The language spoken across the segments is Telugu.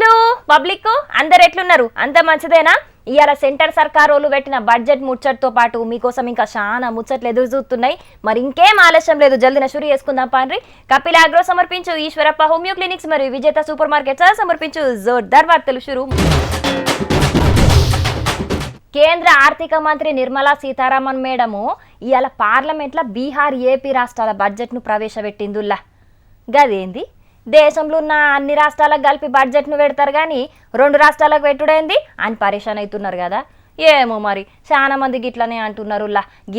ప్రజలు పబ్లిక్ అందరు ఎట్లున్నారు? అంత మంచిదేనా? ఇవాళ సెంటర్ సర్కార్ వాళ్ళు పెట్టిన బడ్జెట్ ముచ్చట్తో పాటు మీకోసం ఇంకా చాలా ముచ్చట్లు ఎదురు చూస్తున్నాయి. మరి ఇంకేం ఆలస్యం లేదు జల్దిన షురు చేసుకుందాం పాన్రి కపిల్ అగ్రో సమర్పించు ఈశ్వరప్ప హోమియో క్లినిక్స్ మరియు విజేత సూపర్ మార్కెట్స్ సమర్పించు జోర్దార్ వార్తలు షురు. కేంద్ర ఆర్థిక మంత్రి నిర్మలా సీతారామన్ మేడము ఇవాళ పార్లమెంట్లో బీహార్ ఏపీ రాష్ట్రాల బడ్జెట్ను ప్రవేశపెట్టిందుల్లా. గదేంది? దేశంలో ఉన్న అన్ని రాష్ట్రాలకు కలిపి బడ్జెట్ను పెడతారు కానీ రెండు రాష్ట్రాలకు పెట్టుడేంది? అని పరేషాన్ అవుతున్నారు కదా. ఏమో మరి చాలా మంది గిట్లనే అంటున్నారు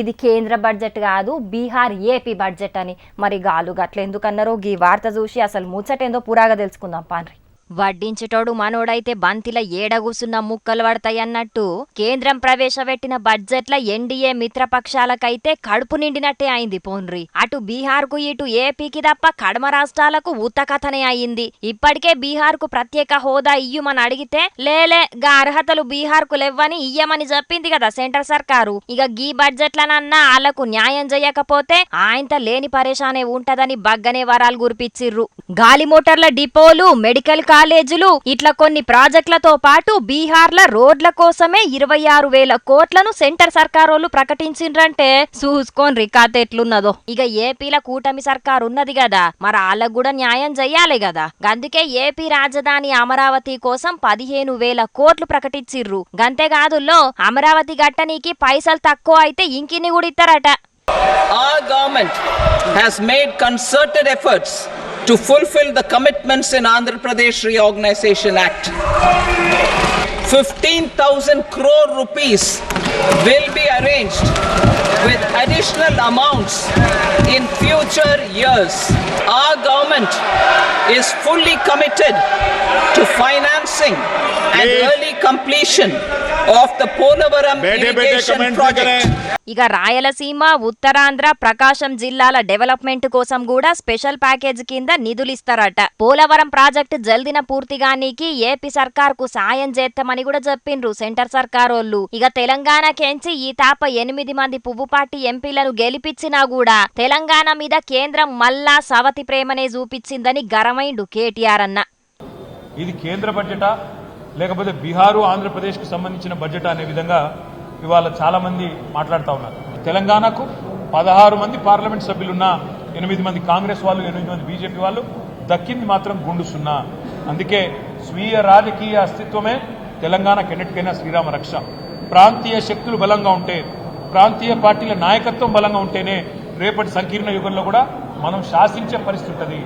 ఇది కేంద్ర బడ్జెట్ కాదు బీహార్ ఏపీ బడ్జెట్ అని. మరి గాలు గట్ల ఎందుకన్నారో గీ వార్త చూసి అసలు ముచ్చటేందో పురాగా తెలుసుకుందాం పాన్రి. వడ్డించేటోడు మనోడైతే బంతిల ఏడగుసున్న ముక్కలు పడతాయన్నట్టు కేంద్రం ప్రవేశపెట్టిన బడ్జెట్ల ఎన్డీఏ మిత్రపక్షాలకైతే కడుపు నిండినట్టే అయింది పోన్రి. అటు బీహార్కు ఇటు ఏపీకి తప్ప కడమ రాష్ట్రాలకు ఉత్తకథనే అయింది. ఇప్పటికే బీహార్కు ప్రత్యేక హోదా ఇయ్యమని అడిగితే లేలే గా అర్హతలు బీహార్కు లేవని ఇయ్యమని చెప్పింది కదా సెంటర్ సర్కారు. ఇక గీ బడ్జెట్లనన్నా వాళ్ళకు న్యాయం చేయకపోతే ఆయనత లేని పరేషానే ఉంటదని బగ్గనే వరాలు గురిపిచ్చిర్రు. గాలి మోటార్ల డిపోలు మెడికల్ కాలేజీలు ఇట్లా కొన్ని ప్రాజెక్టులతో పాటు బీహార్ల రోడ్ల కోసమే ఇరవై ఆరు వేల కోట్లను సెంటర్ సర్కారోళ్ళు ప్రకటించిండ్రంటే చూసుకోని కథ ఎట్లున్నదో. ఇక ఏపీల కూటమి సర్కారు ఉన్నది కదా మరి వాళ్ళకు కూడా న్యాయం చెయ్యాలి కదా అందుకే ఏపీ రాజధాని అమరావతి కోసం పదిహేను వేల కోట్లు ప్రకటించిర్రు. గంతేకాదుల్లో అమరావతి గట్టనీకి పైసలు తక్కువ అయితే ఇంకిన్ని కూడా ఇస్తారట Our government has made concerted efforts to fulfill the commitments in Andhra Pradesh Reorganization Act. 15,000 crore rupees will be arranged with additional amounts in future years. Our government is fully committed to financing and early completion of the Polavaram ఇక రాయలసీమ ఉత్తరాంధ్ర ప్రకాశం జిల్లాల డెవలప్మెంట్ కోసం కూడా స్పెషల్ ప్యాకేజ్ కింద నిధులిస్తారట. పోలవరం ప్రాజెక్టు జల్దిన పూర్తిగానికి ఏపీ సర్కార్కు సాయం చేస్తామని కూడా చెప్పిండ్రు సెంటర్ సర్కారోళ్ళు. ఇక తెలంగాణ కేంచి ఈ తాప ఎనిమిది మంది పువ్వు పార్టీ ఎంపీలను గెలిపించినా కూడా తెలంగాణ మీద కేంద్రం మళ్ళా సవతి ప్రేమనే చూపించిందని గరమైండు కేటీఆర్ అన్న. ఇది కేంద్ర బడ్జెటా లేకపోతే బీహారు ఆంధ్రప్రదేశ్కు సంబంధించిన బడ్జెట్ అనే విధంగా ఇవాళ చాలామంది మాట్లాడుతూ ఉన్నారు. తెలంగాణకు పదహారు మంది పార్లమెంట్ సభ్యులున్న ఎనిమిది మంది కాంగ్రెస్ వాళ్ళు ఎనిమిది మంది బీజేపీ వాళ్ళు దక్కింది మాత్రం గుండు సున్నా. అందుకే స్వీయ రాజకీయ అస్తిత్వమే తెలంగాణకు ఎన్నిటికైనా శ్రీరామ రక్ష. ప్రాంతీయ శక్తులు బలంగా ఉంటే ప్రాంతీయ పార్టీల నాయకత్వం బలంగా ఉంటేనే రేపటి సంకీర్ణ యుగంలో కూడా మనం శాసించే పరిస్థితి ఉంటుంది.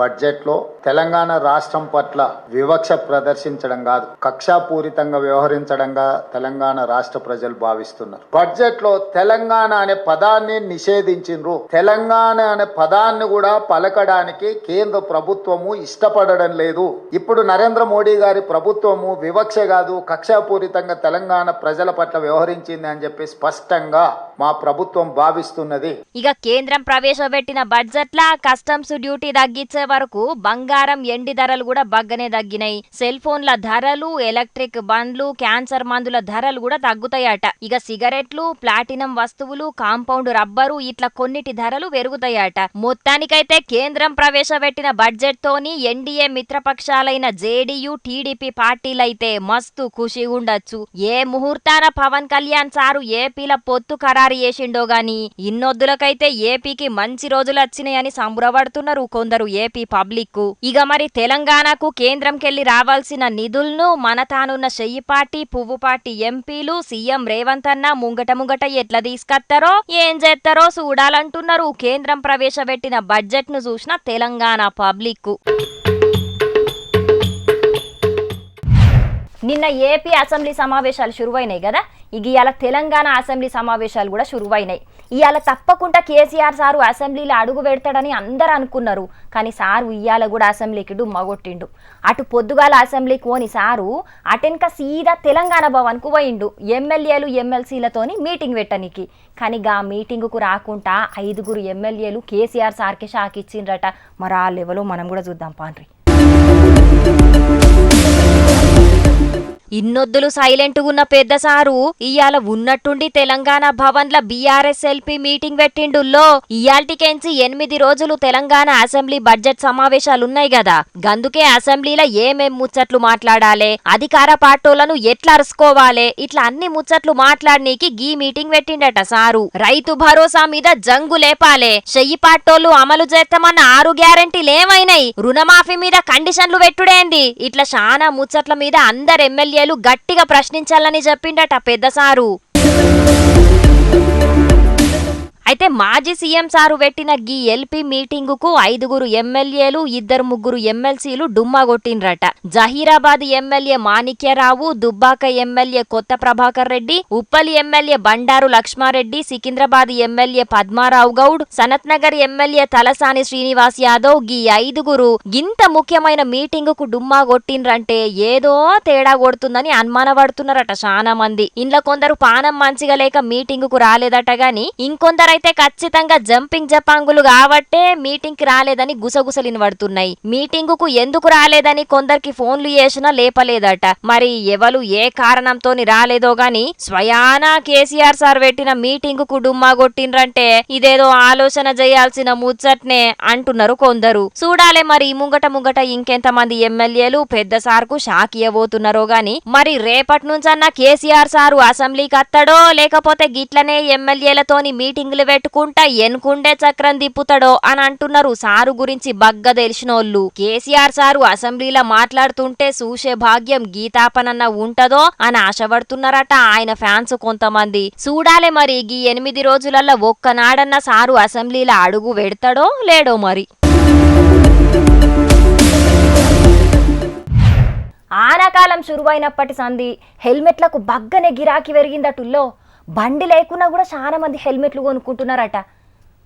బడ్జెట్లో తెలంగాణ రాష్ట్రం పట్ల వివక్ష ప్రదర్శించడం కాదు కక్షాపూరితంగా వ్యవహరించడంగా తెలంగాణ రాష్ట్ర ప్రజలు భావిస్తున్నారు. బడ్జెట్లో తెలంగాణ అనే పదాన్ని నిషేధించిండ్రు. తెలంగాణ అనే పదాన్ని కూడా పలకడానికి కేంద్ర ప్రభుత్వము ఇష్టపడడం లేదు. ఇప్పుడు నరేంద్ర మోడీ గారి ప్రభుత్వము వివక్ష కాదు కక్షాపూరితంగా తెలంగాణ ప్రజల పట్ల వ్యవహరించింది అని చెప్పి స్పష్టంగా మా ప్రభుత్వం భావిస్తున్నది. ఇక కేంద్రం ప్రవేశపెట్టిన బడ్జెట్ల కస్టమ్స్ డ్యూటీ తగ్గించే వరకు బంగారం ఎండి ధరలు కూడా బగ్గనే తగ్గినాయి. సెల్ ఫోన్ల ధరలు ఎలక్ట్రిక్ బండ్లు క్యాన్సర్ మందుల ధరలు కూడా తగ్గుతాయట. ఇక సిగరెట్లు ప్లాటినం వస్తువులు కాంపౌండ్ రబ్బరు ఇట్లా కొన్నిటి ధరలు పెరుగుతాయట. మొత్తానికైతే కేంద్రం ప్రవేశపెట్టిన బడ్జెట్ తోని ఎన్డీఏ మిత్రపక్షాలైన జేడీయూ టీడీపీ పార్టీలైతే మస్తు ఖుషి ఉండొచ్చు. ఏ ముహూర్తాన పవన్ కళ్యాణ్ సారు ఏపీల పొత్తు ఖరారు చేసిండో గాని ఇన్నొద్దులకైతే ఏపీకి మంచి రోజులు వచ్చినాయని సంబరపడుతున్నారు కొందరు ఏపీ పబ్లిక్ ఇక మరి తెలంగాణకు కేంద్రంకెళ్ళి రావాల్సిన నిధులను మన తానున్న చెయ్యిపాటి పువ్వుపాటి ఎంపీలు సీఎం రేవంత్ అన్న ముంగట ముంగట ఎట్లా తీసుకొస్తారో ఏం చేస్తారో చూడాలంటున్నారు. కేంద్రం ప్రవేశపెట్టిన బడ్జెట్ను చూసిన తెలంగాణ పబ్లిక్ నిన్న ఏపీ అసెంబ్లీ సమావేశాలు శురువైనాయి కదా? ఇక ఇవాళ తెలంగాణ అసెంబ్లీ సమావేశాలు కూడా శురువైనాయి. ఇవాళ తప్పకుండా కేసీఆర్ సారు అసెంబ్లీలో అడుగు పెడతాడని అందరు అనుకున్నారు. కానీ సారు ఇవాళ కూడా అసెంబ్లీకి డుమ్మగొట్టిండు అటు పొద్దుగాల అసెంబ్లీకి పోని సారు అటెన్క సీదా తెలంగాణ భవన్కు పోయిండు. ఎమ్మెల్యేలు ఎమ్మెల్సీలతోని మీటింగ్ పెట్టనికి. కానీ గా మీటింగుకు రాకుండా ఐదుగురు ఎమ్మెల్యేలు కేసీఆర్ సార్కి షాక్ ఇచ్చిండ్రట. మరి ఆ లెవెలో మనం కూడా చూద్దాం పాండ్రి. ఇన్నొద్దులు సైలెంట్ ఉన్న పెద్ద సారు ఇయాల ఉన్నట్టుండి తెలంగాణ భవన్ల బీఆర్ఎస్ ఎల్పీ మీటింగ్ పెట్టిండుల్లో. ఇయాల్టికెంచి ఎనిమిది రోజులు తెలంగాణ అసెంబ్లీ బడ్జెట్ సమావేశాలున్నాయి గదా. గందుకే అసెంబ్లీల ఏమేం ముచ్చట్లు మాట్లాడాలే? అధికార పార్టీలను ఎట్లా అరుసుకోవాలే? ఇట్లా అన్ని ముచ్చట్లు మాట్లాడనీకి గీ మీటింగ్ పెట్టిండట సారు. రైతు భరోసా మీద జంగు లేపాలే. చెయ్యి పాటోళ్ళు అమలు చేస్తామన్న ఆరు గ్యారెంటీలు ఏమైనాయి రుణమాఫీ మీద కండిషన్లు పెట్టుడేంది? ఇట్లా శానా ముచ్చట్ల మీద అందరు ఎమ్మెల్యేలు గట్టిగా ప్రశ్నించాలని చెప్పిండట పెద్ద అయితే మాజీ సీఎం సారు పెట్టిన గీ ఎల్పీ మీటింగుకు ఐదుగురు ఎమ్మెల్యేలు ఇద్దరు ముగ్గురు ఎమ్మెల్సీలు డుమ్మా కొట్టిండ్రట. Zahirabad MLA Manikya Rao Dubbaka MLA Kotha Prabhakar Reddy Uppal MLA Bandaru Lakshma Reddy Secunderabad MLA Padma Rao Goud Sanathnagar MLA Talasani Srinivas Yadav గీ ఐదుగురు ఇంత ముఖ్యమైన మీటింగుకు డుమ్మా కొట్టిండ్రంటే ఏదో తేడా కొడుతుందని అనుమానపడుతున్నారట చాలా మంది. ఇంట్లో కొందరు పానం మంచిగా లేక మీటింగుకు రాలేదట గాని అయితే ఖచ్చితంగా జంపింగ్ జపాంగులు కాబట్టే మీటింగ్కి రాలేదని గుసగుసలిన పడుతున్నాయి. మీటింగుకు ఎందుకు రాలేదని కొందరికి ఫోన్లు చేసినా లేపలేదట. మరి ఎవరు ఏ కారణంతోని రాలేదో గాని స్వయానా కేసీఆర్ సార్ పెట్టిన మీటింగుకు డుమ్మా కొట్టిండ్రంటే ఇదేదో ఆలోచన చేయాల్సిన ముచ్చట్నే అంటున్నారు కొందరు. చూడాలే మరి ముంగట ముంగట ఇంకెంత మంది ఎమ్మెల్యేలు పెద్ద సార్కు షాక్ ఇవ్వబోతున్నారో గాని మరి రేపటి నుంచన్నా కేసీఆర్ సారు అసెంబ్లీకి అత్తడో లేకపోతే గిట్లనే ఎమ్మెల్యేలతోని మీటింగ్లు పెట్టుకుంటా ఎనుకుండే చక్రం తిప్పుతాడో అని అంటున్నారు. సారు గురించి బగ్గ తెలిసినోళ్ళు. కేసీఆర్ సారు అసెంబ్లీలో మాట్లాడుతుంటే చూసే భాగ్యం గీతాపనన్న ఉంటదో అని ఆశపడుతున్నారట ఆయన ఫ్యాన్స్ కొంతమంది. చూడాలి మరి గీ ఎనిమిది రోజులల్లో ఒక్కనాడన్న సారు అసెంబ్లీలో అడుగు పెడతాడో లేడో మరి? ఆనాకాలం శురువైనప్పటి సంది హెల్మెట్లకు బగ్గనే గిరాకీ పెరిగిందటుల్లో. బండి లేకున్నా కూడా చాలా మంది హెల్మెట్లు కొనుక్కుంటున్నారట.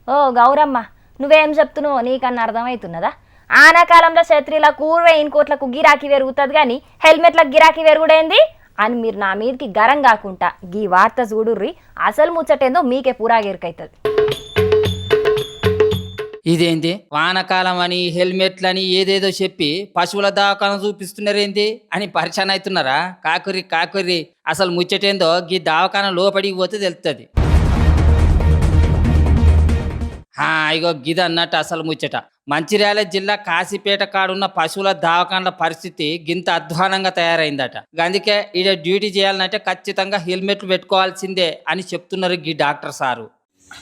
ఓ గౌరమ్మ నువ్వేం చెప్తున్నావు? నీకన్నా అర్థమవుతున్నదా? ఆనాకాలంలో క్షత్రియులకు కూర్వే ఇంకోట్లకు గిరాకీ పెరుగుతుంది కానీ హెల్మెట్లకు గిరాకీ పెరుగుడేంది? అని మీరు నా మీదకి గరం కాకుండా గీ వార్త చూడుర్రి. అసలు ముచ్చటేందో మీకే పూరాగెరుకైతుంది. ఇదేంది? వానకాలం అని హెల్మెట్లని ఏదేదో చెప్పి పశువుల దావాఖాన చూపిస్తున్నారేంది? అని పరిచయం అవుతున్నారా కాకురి కాకురి. అసలు ముచ్చటేందో గీ దావాఖాన లోపడికి పోతే తెలుస్తుంది హా ఇగో గిద అన్నట్టు అసలు ముచ్చట. మంచిర్యాల జిల్లా కాశీపేట కాడున్న పశువుల దవాఖానల పరిస్థితి గింత అధ్వానంగా తయారైందట. అందుకే ఈడ డ్యూటీ చేయాలంటే ఖచ్చితంగా హెల్మెట్లు పెట్టుకోవాల్సిందే అని చెప్తున్నారు గీ డాక్టర్ సారు.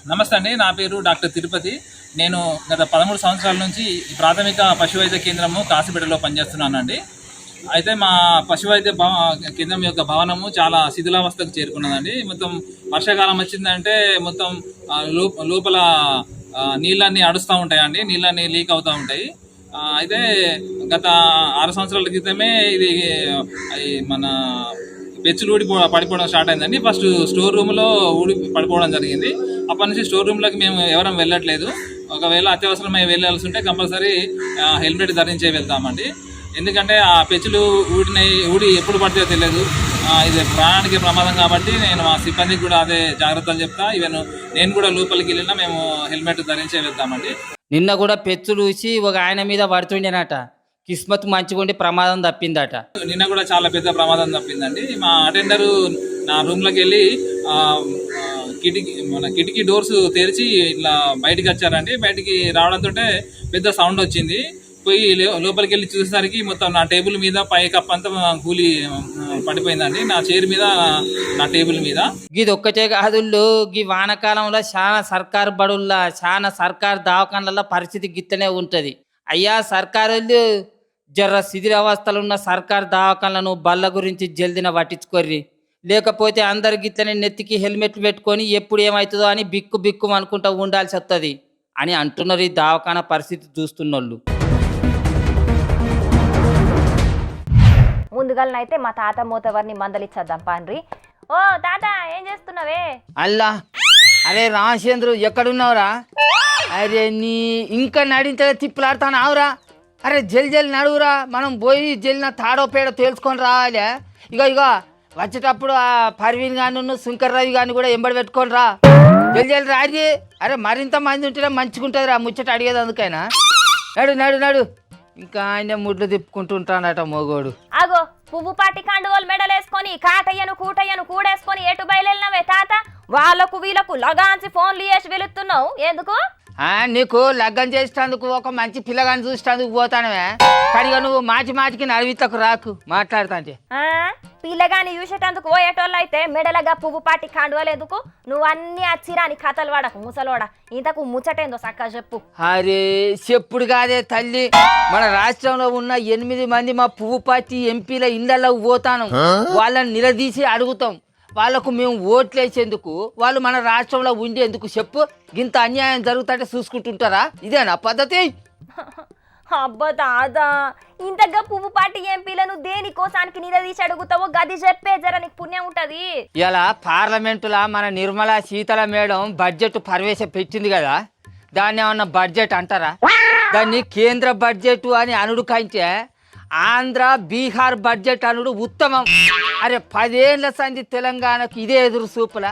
నమస్తే అండి నా పేరు డాక్టర్ తిరుపతి. నేను గత పదమూడు సంవత్సరాల నుంచి ఈ ప్రాథమిక పశు వైద్య కేంద్రము కాసిపేటలో పనిచేస్తున్నానండి. అయితే మా పశు వైద్య భవ కేంద్రం యొక్క భవనము చాలా శిథిలావస్థకు చేరుకున్నదండి. మొత్తం వర్షాకాలం వచ్చిందంటే మొత్తం లోపల నీళ్ళన్నీ అడుస్తూ ఉంటాయండి. నీళ్ళన్నీ లీక్ అవుతూ ఉంటాయి. అయితే గత ఆరు సంవత్సరాల క్రితమే ఇది మన బెచ్చులు ఊడిపో పడిపోవడం స్టార్ట్ అయిందండి. ఫస్ట్ స్టోర్ రూమ్లో ఊడి పడిపోవడం జరిగింది. అప్పటి నుంచి స్టోర్ రూమ్లోకి మేము ఎవరం వెళ్ళట్లేదు. ఒకవేళ అత్యవసరమై వెళ్ళాల్సి ఉంటే కంపల్సరీ హెల్మెట్ ధరించే వెళ్తామండి. ఎందుకంటే ఆ పెచ్చులు ఊడినాయి ఊడి ఎప్పుడు పడితే తెలియదు. ఇది ప్రాణానికి ప్రమాదం కాబట్టి నేను మా సిబ్బందికి కూడా అదే జాగ్రత్తలు చెప్తా. ఈవెన్ నేను కూడా లోపలికి వెళ్ళినా మేము హెల్మెట్ ధరించే వెళ్తామండి. నిన్న కూడా పెచ్చులు చూసి ఒక ఆయన మీద పడుతుండేనట. కిస్మత్ మంచిగుండి ప్రమాదం తప్పిందట. నిన్న కూడా చాలా పెద్ద ప్రమాదం తప్పిందండి. మా అటెండరు నా రూమ్లోకి వెళ్ళి కిటికీ మన కిటికీ డోర్స్ తెరిచి ఇట్లా బయటికి వచ్చారండి. బయటికి రావడంతో పెద్ద సౌండ్ వచ్చింది. పోయి లోపలికి వెళ్ళి చూసేసరికి మొత్తం నా టేబుల్ మీద పై కప్ అంతా కూలి పడిపోయిందండి. నా చైర్ మీద నా టేబుల్ మీద. గిది ఒక్కటే కాదుళ్ళు గీ వానకాలంలో చాలా సర్కారు బడుల్లో చాలా సర్కారు దవాఖానలలో పరిస్థితి గిత్తనే ఉంటుంది. అయ్యా సర్కారు జర్ర శిథిలావస్థలు ఉన్న సర్కార్ దవాఖానలను బల్ల గురించి జల్దిన పట్టించుకోర్రి. లేకపోతే అందరు గిట్లనే నెత్తికి హెల్మెట్లు పెట్టుకొని ఎప్పుడు ఏమవుతుందో అని బిక్కు బిక్కు అనుకుంటూ ఉండాల్సి వస్తుంది అని అంటున్నారు ఈ దవాఖాన పరిస్థితి చూస్తున్నోళ్ళు. ముందుగాలనైతే మా తాత మూతవర్ని మందలిచ్చేద్దాం పాండ్రి. ఓ తాత ఏం చేస్తున్నావే? అల్లా అరే రామచంద్రు ఎక్కడున్నావురా? అరే నీ ఇంకా నడించలే తిప్పులాడుతాను? ఆవురా. అరే జల్ జల్ నడువురా. మనం పోయి జల్లిన తాడో పేడో తేల్చుకొని రావాలి ఇగో ఇగో వచ్చేటప్పుడు ఆ పర్వీన్ గాను శంకర్ రవి గాని కూడా ఎంబడి పెట్టుకొని రా. జల్ జల్ రాజీ అరే మరింత మంది ఉంటేనే మంచిగుంటుంది రా ముచ్చట అడిగేది అందుకైనా. నడు నడు నడు. ఇంకా ఆయన ముడ్లు తిప్పుకుంటూ ఉంటాడట మోగోడు. ఆగో పువ్వు పాటి కండువలు మెడలేసుకొని కాటయ్యను కూటయ్యను కూడేసుకొని ఎటు బయలునవే తాత? వాళ్ళకు వీళ్ళకు లగాంచి ఫోన్లు చేసి వెళుతున్నావు. ఎందుకు? నీకు లగ్గం చేసేటందుకు ఒక మంచి పిల్లగాని చూసేటందుకు పోతానవే. కానీ నువ్వు మాటి మాటికి నడివితకు రాకు. మాట్లాడుతాంటే ఆ పిల్లగాని చూసేటందుకు పోయేటోళ్ళు అయితే మెడలగా పువ్వు పాటి కండువలు ఎందుకు నువ్వు అన్ని అచ్చిరాని కథలు వాడకు ముసలోడ. ఇంతకు ముచ్చటేందో సక్క చెప్పు. అరే చెప్పుడు కాదే తల్లి. మన రాష్ట్రంలో ఉన్న ఎనిమిది మంది మా పువ్వు పార్టీ ఎంపీల ఇళ్ళలో పోతాను. వాళ్ళని నిలదీసి అడుగుతాం. వాళ్ళకు మేము ఓట్లేసేందుకు వాళ్ళు మన రాష్ట్రంలో ఉండేందుకు చెప్పు. ఇంత అన్యాయం జరుగుతుంటే చూసుకుంటుంటారా? ఇదేనా పద్ధతి? అబ్బా దాదా ఇంతగా పువ్వు పాటి ఎంపీలను దేనికోసానికి నిలదీసి అడుగుతావో గది చెప్పే జర నీకు పుణ్యం ఉంటది. ఇలా పార్లమెంటులో మన నిర్మలా సీతల మేడం బడ్జెట్ ప్రవేశపెట్టింది కదా దాన్ని ఏమన్నా బడ్జెట్ అంటారా? దాన్ని కేంద్ర బడ్జెట్ అని అనుడు ఆంధ్ర బీహార్ బడ్జెట్ అనుడు ఉత్తమం. అరే పదేళ్ళ సంధి తెలంగాణకు ఇదే ఎదురు చూపుల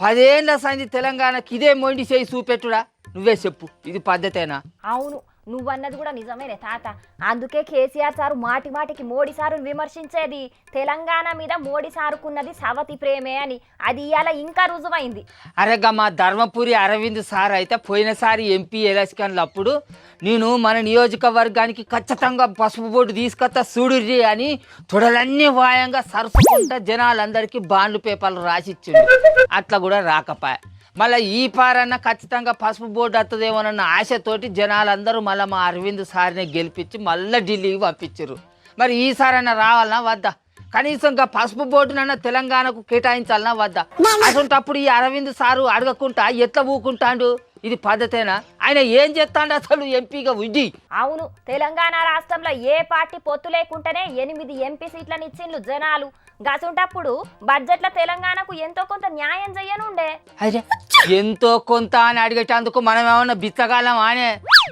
పదేళ్ళ సంధి తెలంగాణకు ఇదే మొండి చేయి చూపెట్టుడా నువ్వే చెప్పు ఇది పద్ధతేనా? అవును. నువ్వన్నది కూడా నిజమేనే తాత. అందుకే కేసీఆర్ సారు మాటి మాటికి మోడీ సారుని విమర్శించేది. తెలంగాణ మీద మోడీ సారుకున్నది సవతి ప్రేమే అని. అది ఇవాళ ఇంకా రుజువైంది. అరేగా మా ధర్మపురి అరవింద్ సార్ అయితే పోయినసారి ఎంపీ ఎలక్షన్లు అప్పుడు నేను మన నియోజకవర్గానికి ఖచ్చితంగా పసుపు బోర్డు తీసుకొస్తా చూడుర్రి అని తొడలన్నీ వాయంగా సరసుకుంటా జనాలందరికీ బాండ్లు పేపర్లు రాసిచ్చిండు. అట్లా కూడా రాకపాయ. మళ్ళీ ఈ పారన్న ఖచ్చితంగా పసుపు బోర్డు వస్తుందేమోనన్న ఆశతోటి జనాలందరూ మళ్ళీ మా అరవింద్ సార్ని గెలిపించి మళ్ళీ ఢిల్లీకి పంపించారు మరి ఈసారన్నా రావాలన్నా వద్దా? కనీసం ఇంకా పసుపు బోర్డునన్న తెలంగాణకు కేటాయించాలన్నా వద్దా? అటువంటప్పుడు ఈ అరవింద్ సారు అడగకుండా ఎట్లా ఊకుంటాడు? ఇది పద్ధతేనా? ఆయన ఏం చేస్తాడు అసలు ఎంపీగా ఉండి? అవును తెలంగాణ రాష్ట్రంలో ఏ పార్టీ పొత్తు లేకుంటేనే ఎనిమిది ఎంపీ సీట్లను ఇచ్చిండ్లు జనాలు. గసుంటప్పుడు బడ్జెట్ల తెలంగాణకు ఎంతో కొంత న్యాయం చెయ్యనుండే అరే ఎంతో కొంత అని అడిగేటందుకు మనం ఏమన్నా బిచ్చగాలం ఆనే?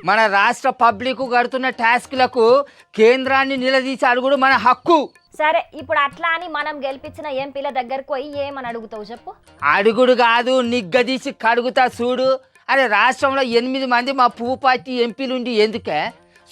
మన రాష్ట్ర పబ్లిక్ కడుతున్న ట్యాక్స్లకు కేంద్రాన్ని నిలదీసి అడుగుడు మన హక్కు. సరే ఇప్పుడు అట్లా అని మనం గెలిపించిన ఎంపీల దగ్గరకు పోయి ఏమని అడుగుతావు చెప్పు? అడుగుడు కాదు నిగ్గదీసి కడుగుతా చూడు. అరే రాష్ట్రంలో ఎనిమిది మంది మా పువ్వు పార్టీ ఎంపీలుండి ఎందుకే?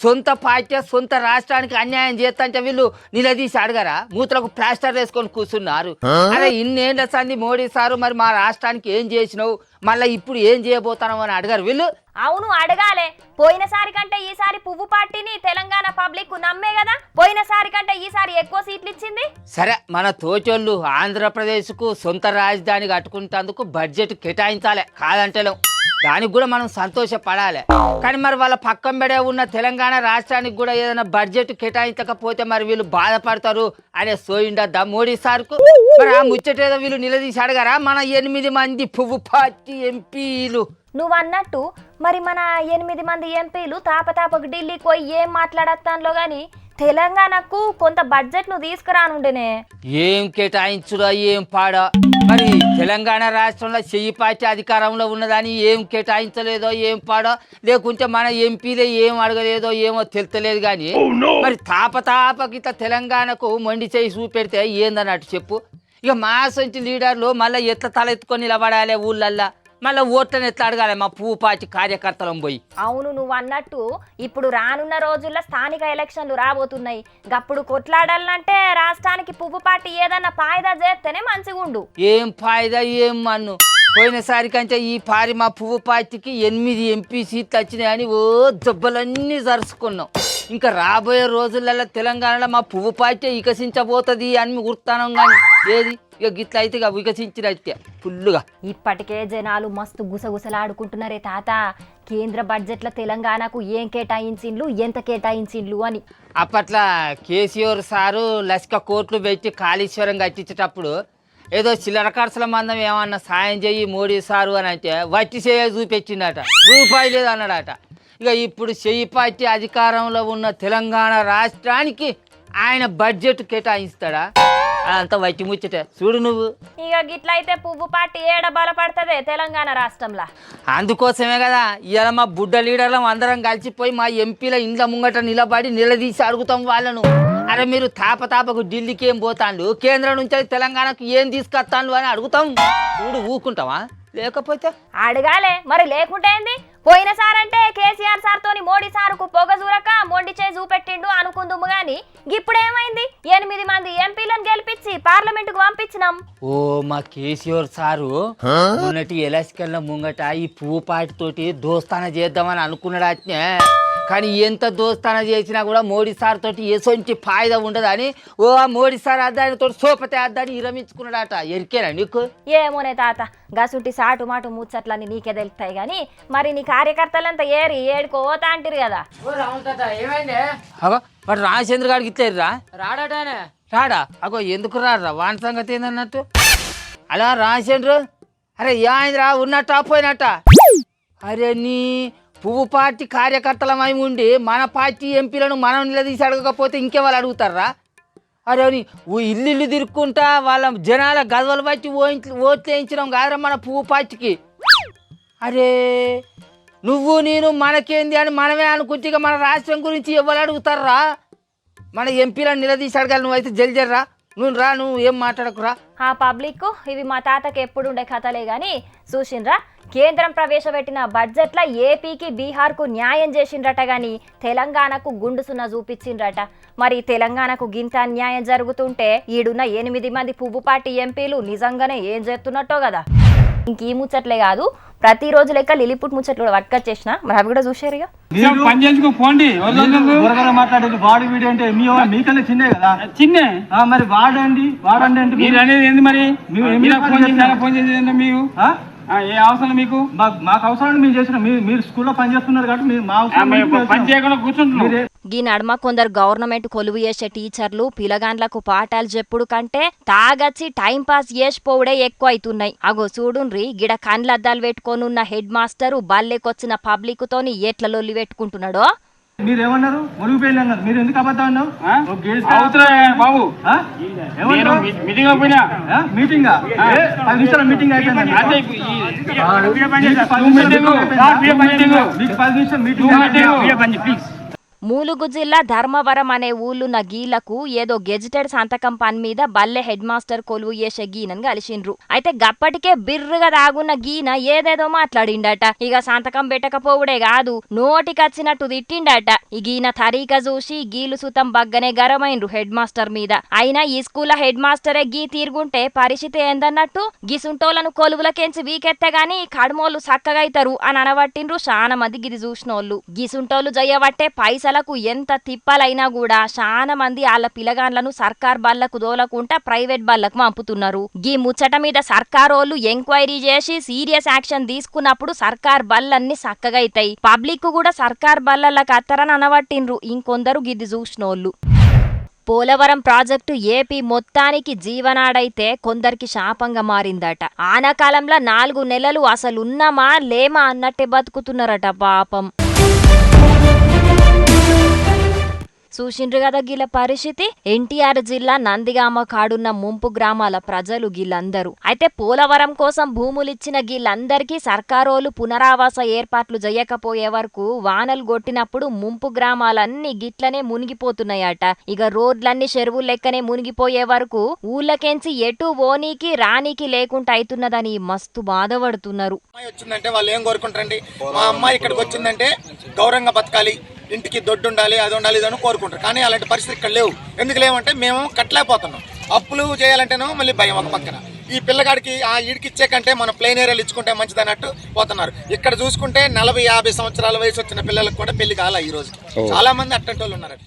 సొంత పార్టీ సొంత రాష్ట్రానికి అన్యాయం చేస్తంటే వీళ్ళు నిలదీసి అడగరా? మూతలకు ప్లాస్టర్ వేసుకొని కూర్చున్నారు. అరే ఇన్నేళ్ళ సంది మోడీ సారు మరి మా రాష్ట్రానికి ఏం చేసినావు? మళ్ళీ ఇప్పుడు ఏం చేయబోతున్నావు అని అడగారు వీళ్ళు? అవును అడగాలే. పోయినసారి కంటే ఈసారి పువ్వు పార్టీని తెలంగాణ పబ్లిక్ నమ్మే కదా? పోయినసారి కంటే ఈసారి ఎక్కువ సీట్లు ఇచ్చింది సరే మన తోచోళ్ళు ఆంధ్రప్రదేశ్కు సొంత రాజధాని కట్టుకుంటేందుకు బడ్జెట్ కేటాయించాలి. కాదంటలేం దానికి కూడా మనం సంతోషపడాలి. కానీ మరి వాళ్ళ పక్కన పడే ఉన్న తెలంగాణ రాష్ట్రానికి కూడా ఏదైనా బడ్జెట్ కేటాయించకపోతే మరి వీళ్ళు బాధపడతారు అనే సోయిండద్దా మోడీ సార్కు? మరి ఆ ముచ్చటేదో వీళ్ళు నిలదీసి అడగారా? మన ఎనిమిది మంది పువ్వు పార్టీ ఎంపీలు. నువ్వు అన్నట్టు మరి మన ఎనిమిది మంది ఎంపీలు తాపతాపకు ఢిల్లీకి పోయి ఏం మాట్లాడతానులో కానీ తెలంగాణకు కొంత బడ్జెట్ను తీసుకురానుండేనే. ఏం కేటాయించుడా ఏం పాడా? మరి తెలంగాణ రాష్ట్రంలో చెయ్యి పార్టీ అధికారంలో ఉన్నదని ఏం కేటాయించలేదో ఏం పాడో లేకుంటే మన ఎంపీలే ఏం అడగలేదో ఏమో తెలుతలేదు కానీ మరి తాపతాపకి తెలంగాణకు మొండి చేయి చూపెడితే ఏందన్నట్టు చెప్పు? ఇక మా సొంటి లీడర్లు మళ్ళీ ఎట్లా తలెత్తుకొని నిలబడాలి ఊళ్ళల్లా? మళ్ళీ ఓట్లను ఎట్లా అడగాలి? మా పువ్వు పార్టీ కార్యకర్తలం పోయి. అవును నువ్వు అన్నట్టు ఇప్పుడు రానున్న రోజుల్లో స్థానిక ఎలక్షన్లు రాబోతున్నాయి. గప్పుడు కొట్లాడాలంటే రాష్ట్రానికి పువ్వు పార్టీ ఏదన్నా పాయిదా చేస్తేనే మంచిగుండు. ఏం ఫాయిదా ఏం మన్ను? పోయినసారి కంటే ఈ పారి మా పువ్వు పార్టీకి ఎనిమిది ఎంపీ సీట్లు వచ్చినాయని ఓ జబ్బలన్నీ జరుచుకున్నాం. ఇంకా రాబోయే రోజులలో తెలంగాణలో మా పువ్వు పార్టీ వికసించబోతుంది అని గుర్తానం కానీ ఏది? ఇక గిట్ల అయితే ఇక వికసించినట్టే ఫుల్లుగా. ఇప్పటికే జనాలు మస్తు గుసగుసలాడుకుంటున్నారే తాత. కేంద్ర బడ్జెట్ల తెలంగాణకు ఏం కేటాయించిండ్లు ఎంత కేటాయించిండ్లు అని. అప్పట్లో కేసీఆర్ సారు లసిక కోట్లు పెట్టి కాళేశ్వరం కట్టించేటప్పుడు ఏదో చిల్లర ఖర్చుల మందం ఏమన్నా సాయం చెయ్యి మోడీ సారు అని అంటే వట్టి చేయ చూపెట్టిండట. రూపాయి లేదు అన్నాడట. ఇక ఇప్పుడు చెయ్యి పార్టీ అధికారంలో ఉన్న తెలంగాణ రాష్ట్రానికి ఆయన బడ్జెట్ కేటాయిస్తాడా? అంత వట్టి ముచ్చట. చూడు నువ్వు. ఇక గిట్లయితే పువ్వు పార్టీ ఏడ బలపడుతుందే తెలంగాణ రాష్ట్రంలో? అందుకోసమే కదా ఇవాళ మా బుడ్డ లీడర్లం అందరం కలిసిపోయి మా ఎంపీల ఇండ్ల ముంగట నిలబడి నిలదీసి అడుగుతాం వాళ్ళను. అరే మీరు తాప తాపకు ఢిల్లీకి ఏం పోతాండు కేంద్రం నుంచి తెలంగాణకు ఏం తీసుకొస్తాను అని అడుగుతాం. చూడు ఊకుంటావా? లేకపోతే? అడగాలే మరి లేకుంటే ఏంది? పోయిన సార్ అంటే కేసీఆర్ సార్ తోని మోడీ సార్కు పొగ చూరక మొండి చేయి చూపెట్టిండు అనుకుందుము గాని ఇప్పుడేమైంది? ఎనిమిది మంది ఎంపీలను గెలిపించి పార్లమెంటుకు పంపించినాం. ఓ మా కేసీఆర్ సారు మొన్నటి ఎలక్షన్ ముంగట ఈ పువ్వు పాటితోటి దోస్తాన చేద్దామని అనుకున్నాడు అట్నే. కానీ ఎంత దోస్తాన చేసినా కూడా మోడీ సార్ తోటి ఎసొంటి ఫాయిదా ఉండదని ఓ ఆ మోడీ సార్ అద్దాని తోటి సోపతే అద్దాని విరమించుకున్నాడట ఎరికేనా నీకు? ఏమోనే తాత గసుంటి సాటు మాటు ముచ్చట్లన్నీ నీకే తెలుస్తాయి గాని మరి నీ కార్యకర్తలంతా ఏరి ఏడుకో పోతా అంటారు కదా. అగో వాడు రామచంద్ర గారికి ఇట్లేరురా రాడాటానే. రాడా? అగో ఎందుకు రాడురా? వాని సంగతి ఏందన్నట్టు? అలా రామచంద్రు అరే ఏమైందిరా ఉన్నట్ట పోయినట్ట? అరే నీ పువ్వు పార్టీ కార్యకర్తలమై ఉండి మన పార్టీ ఎంపీలను మనం నిలదీసి అడగకపోతే ఇంకెవాళ్ళు అడుగుతారా? అరే నీ ఓ ఇల్లు ఇల్లు తిరుక్కుంటా వాళ్ళ జనాల గదవలు బట్టి ఓ- ఓట్లు వేయించడం కాదురా మన పువ్వు పార్టీకి. అరే నువ్వు నేను మనకేంది అని మనమే అనుకుంటే ఇక మన రాష్ట్రం గురించి ఎవరు అడుగుతారా? మన ఎంపీలను నిలదీసి అడగాలి నువ్వైతే జల్జర్రా నువ్వు రా నువ్వు ఏం మాట్లాడకురా? ఆ పబ్లిక్ ఇవి మా తాతకి ఎప్పుడు ఉండే కథలే కానీ చూసిండ్రా. కేంద్రం ప్రవేశపెట్టిన బడ్జెట్ల ఏపీకి బీహార్కు న్యాయం చేసిండ్రట గాని తెలంగాణకు గుండుసున్న చూపించిండ్రట. మరి తెలంగాణకు గింత అన్యాయం జరుగుతుంటే ఈడున్న ఎనిమిది మంది పువ్వుపాటి ఎంపీలు నిజంగానే ఏం చేస్తున్నట్టో కదా. ఇంక ఈ ముచ్చట్లే కాదు ప్రతిరోజు లెక్క లిలిపుట్ ముచ్చట్లు కూడా పట్టుకొచ్చేసిన మరి అవి కూడా చూసారు ఇక పని చేసుకు పోండి మాట్లాడేది వాడు వీడు అంటే మీ మీకన్నా చిన్నే కదా? చిన్నే. ఆ, మరి వాడండి వాడండి అంటే మీరు అనేది ఏంది మరి? మీరు ఏం మీరు పని ఫోన్ చేసి చేస్తున్నారు? ఫోన్ చేసేది ఏంటో మీకు ఆ? ఆ, ఏ అవసరం మీకు? మాకు అవసరం మీరు చేసిన మీరు స్కూల్లో పని చేస్తున్నారు కాబట్టి మీరు మా అవసరం మేము మీకు పని చేయకుండా కూర్చుంటున్నాం. మీరే- గీ నడుమ కొందరు గవర్నమెంట్ కొలువు చేసే టీచర్లు పిలగాండ్లకు పాఠాలు చెప్పుడు కంటే తాగచ్చి టైం పాస్ చేసిపోవుడే ఎక్కువ అవుతున్నాయి అగో చూడుండ్రి గిడ కండ్లద్దాలు పెట్టుకొని ఉన్న హెడ్ మాస్టరు బల్లెకొచ్చిన పబ్లిక్ తోని ఎట్ల లొల్లి పెట్టుకుంటున్నాడో? మీరేమన్నారు? మునిగిపోయింది అన్నారు. మీరు ఎందుకు అబద్ధం అన్నావు? బాబు? మీటింగ్? పది నిమిషాల మీటింగ్ అయిపోయింది మీకు పది నిమిషాల మీటింగ్. మూలుగు జిల్లా ధర్మవరం అనే ఊళ్ళున్న గీలకు ఏదో గెజిటెడ్ సంతకం పని మీద బల్లె హెడ్ మాస్టర్ కొలువు చేసే గీనని కలిసిండ్రు. అయితే గప్పటికే బిర్రుగా దాగున్న గీన ఏదేదో మాట్లాడిండట. ఇక సంతకం పెట్టకపోవుడే కాదు నోటికచ్చినట్టు తిట్టిండట. ఈ గీన తరీక చూసి గీలు సుతం బగ్గనే గరమైండ్రు హెడ్ మాస్టర్ మీద. అయినా ఈ స్కూల్ హెడ్ మాస్టరే గీ తీరుగుంటే పరిస్థితి ఏందన్నట్టు? గిసుంటోలను కొలువులకెంచి వీకెత్తే గాని కడుమోళ్ళు సక్కగైతారు అని అనబట్టిండ్రు చాలా మంది గిది చూసినోళ్ళు గిసుంటోళ్ళు జయ్యబట్టే పైసలకు ఎంత తిప్పలైనా కూడా చాలా మంది వాళ్ళ పిలగాన్లను సర్కార్ బళ్ళకు దోలకుంటా ప్రైవేట్ బళ్ళకు పంపుతున్నారు. గీ ముచ్చట మీద సర్కారోళ్ళు ఎంక్వైరీ చేసి సీరియస్ యాక్షన్ తీసుకున్నప్పుడు సర్కార్ బళ్ళన్నీ అవుతాయి పబ్లిక్ కూడా సర్కార్ బళ్ళలకు అత్తరని అనబట్టిండ్రు. ఇంకొందరు గిది చూసినోళ్ళు. పోలవరం ప్రాజెక్టు ఏపీ మొత్తానికి జీవనాడైతే కొందరికి శాపంగా మారిందట. ఆనకాలంలో నాలుగు నెలలు అసలున్నామా లేమా అన్నట్టే బతుకుతున్నారట పాపం. చూసిండ్రు కదా గీళ్ళ పరిస్థితి? ఎన్టీఆర్ జిల్లా నందిగామ కాడున్న ముంపు గ్రామాల ప్రజలు గీళ్ళందరూ అయితే పోలవరం కోసం భూములిచ్చిన గీళ్ళందరికీ సర్కారోలు పునరావాస ఏర్పాట్లు చేయకపోయే వరకు వానలు కొట్టినప్పుడు ముంపు గ్రామాలన్నీ గిట్లనే మునిగిపోతున్నాయట. ఇక రోడ్లన్నీ చెరువులు లెక్కనే మునిగిపోయే వరకు ఊళ్ళకెంచి ఎటు ఓనీకి రానీకి లేకుండా అవుతున్నదని మస్తు బాధపడుతున్నారు. వచ్చిందంటే వాళ్ళు ఏం కోరుకుంటారండి? మా అమ్మాయి ఇక్కడికి వచ్చిందంటే గౌరవంగా బతకాలి. ఇంటికి దొడ్డు ఉండాలి అది ఉండాలి ఇది అని కోరుకుంటారు. కానీ అలాంటి పరిస్థితి ఇక్కడ లేవు. ఎందుకు లేవంటే మేము కట్టలేకపోతున్నాం. అప్పులు చేయాలంటేనో మళ్ళీ భయం ఒక పక్కన. ఈ పిల్లగాడికి ఆ ఈడికి ఇచ్చే కంటే మనం ప్లేన్ ఏరియాలు ఇచ్చుకుంటే మంచిది అన్నట్టు పోతున్నారు. ఇక్కడ చూసుకుంటే నలభై యాభై సంవత్సరాల వయసు వచ్చిన పిల్లలకు కూడా పెళ్ళి కాల ఈ రోజు. చాలా మంది అట్టంటి వాళ్ళు ఉన్నారు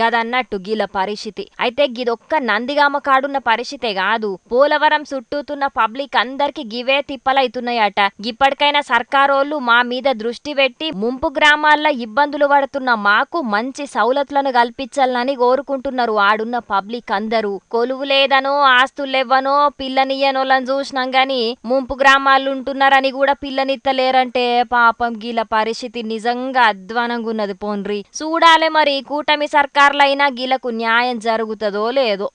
గదన్నట్టు గీల పరిస్థితి అయితే గిదొక్క నందిగామ కాడున్న పరిస్థితే కాదు పోలవరం చుట్టూతున్న పబ్లిక్ అందరికి గివే తిప్పలైతున్నాయట. ఇప్పటికైనా సర్కారోళ్ళు మా మీద దృష్టి పెట్టి ముంపు గ్రామాల్లో ఇబ్బందులు పడుతున్న మాకు మంచి సౌలతులను కల్పించాలని కోరుకుంటున్నారు ఆడున్న పబ్లిక్ అందరూ. కొలువు లేదనో ఆస్తులెవ్వనో పిల్లనియ్యనోళ్ళని చూసినాం గాని ముంపు గ్రామాలు ఉంటున్నారని కూడా పిల్లనిత్తలేరంటే పాపం గీల పరిస్థితి నిజంగా అధ్వానంగా ఉన్నది పోన్రి. చూడాలి మరి కూటమి సర్కార్లైనా గీలకు న్యాయం జరుగుతుందో లేదో.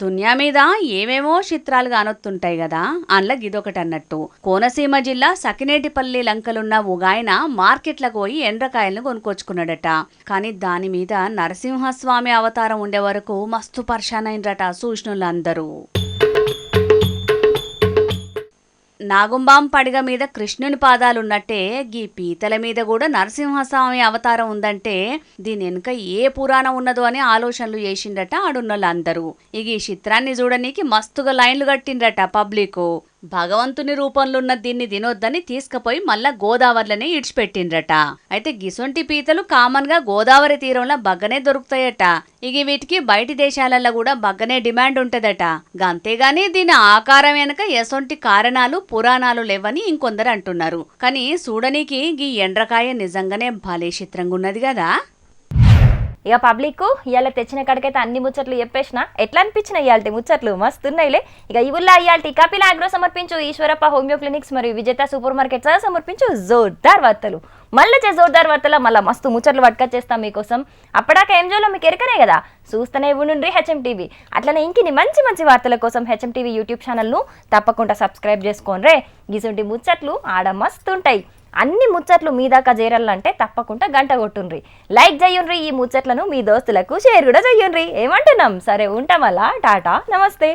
దునియా మీద ఏమేమో చిత్రాలు కానొత్తుంటాయి కదా అందులో గిదొకటి అన్నట్టు కోనసీమ జిల్లా సకినేటిపల్లి లంకలున్న ఒగాయన మార్కెట్లకు పోయి ఎండ్రకాయలను కొనుక్కొచ్చుకున్నాడట. కానీ దాని మీద నరసింహస్వామి అవతారం ఉండే వరకు మస్తు పర్షాన్ అయినరట సూచనలు అందరూ నాగుంబాం పడిగ మీద కృష్ణుని పాదాలున్నట్టే గీ పీతల మీద కూడా నరసింహస్వామి అవతారం ఉందంటే దీని వెనుక ఏ పురాణం ఉన్నదో అని ఆలోచనలు చేసిండట ఆడున్నోళ్ళందరూ. ఇక ఈ చిత్రాన్ని చూడనీకి మస్తుగా లైన్లు కట్టిండ్రట పబ్లిక్. భగవంతుని రూపంలో ఉన్న దీన్ని తినొద్దని తీసుకుపోయి మళ్ళా గోదావరిలోనే ఇడిచిపెట్టిండ్రట. అయితే గిసొంటి పీతలు కామన్గా గోదావరి తీరంలో బగ్గనే దొరుకుతాయట. ఇక వీటికి బయటి దేశాలలో కూడా బగ్గనే డిమాండ్ ఉంటదట. అంతేగాని దీని ఆకారం వెనక ఎసొంటి కారణాలు పురాణాలు లేవని ఇంకొందరు అంటున్నారు. కానీ చూడనీకి ఈ ఎండ్రకాయ నిజంగానే భలే చిత్రంగా ఉన్నది కదా. ఇక పబ్లిక్ ఇవాళ తెచ్చిన కాడికైతే అన్ని ముచ్చట్లు చెప్పేసిన ఎట్లా అనిపించిన ఇవాళ ముచ్చట్లు? మస్తున్నాయిలే. ఇక ఇవుల్లా ఇవాళ కపిల ఆగ్రో సమర్పించు ఈశ్వరప్ప హోమియో క్లినిక్స్ మరియు విజేత సూపర్ మార్కెట్స్ సమర్పించు జోర్దార్ వార్తలు. మళ్ళీ చే జోర్దార్ వార్తల మళ్ళీ మస్తు ముచ్చట్లు పట్టుకొచ్చేస్తాం మీకోసం. అప్పడాక ఏం చేయాలో మీకు ఎరకనే కదా? చూస్తూనే ఇవ్వండి హెచ్ఎం టీవీ అట్లనే ఇంకిని మంచి మంచి వార్తల కోసం హెచ్ఎం టీవీ యూట్యూబ్ ఛానల్ను తప్పకుండా సబ్స్క్రైబ్ చేసుకోండి రే గిసుంటి ముచ్చట్లు ఆడ మస్తుంటాయి. అన్ని ముచ్చట్లు మీ దాకా చేరాలంటే తప్పకుండా గంట కొట్టుండ్రి. లైక్ చేయుండ్రి ఈ ముచ్చట్లను మీ దోస్తులకు షేర్ కూడా చేయుండ్రి. ఏమంటున్నాం? సరే ఉంటాం అలా. టాటా నమస్తే.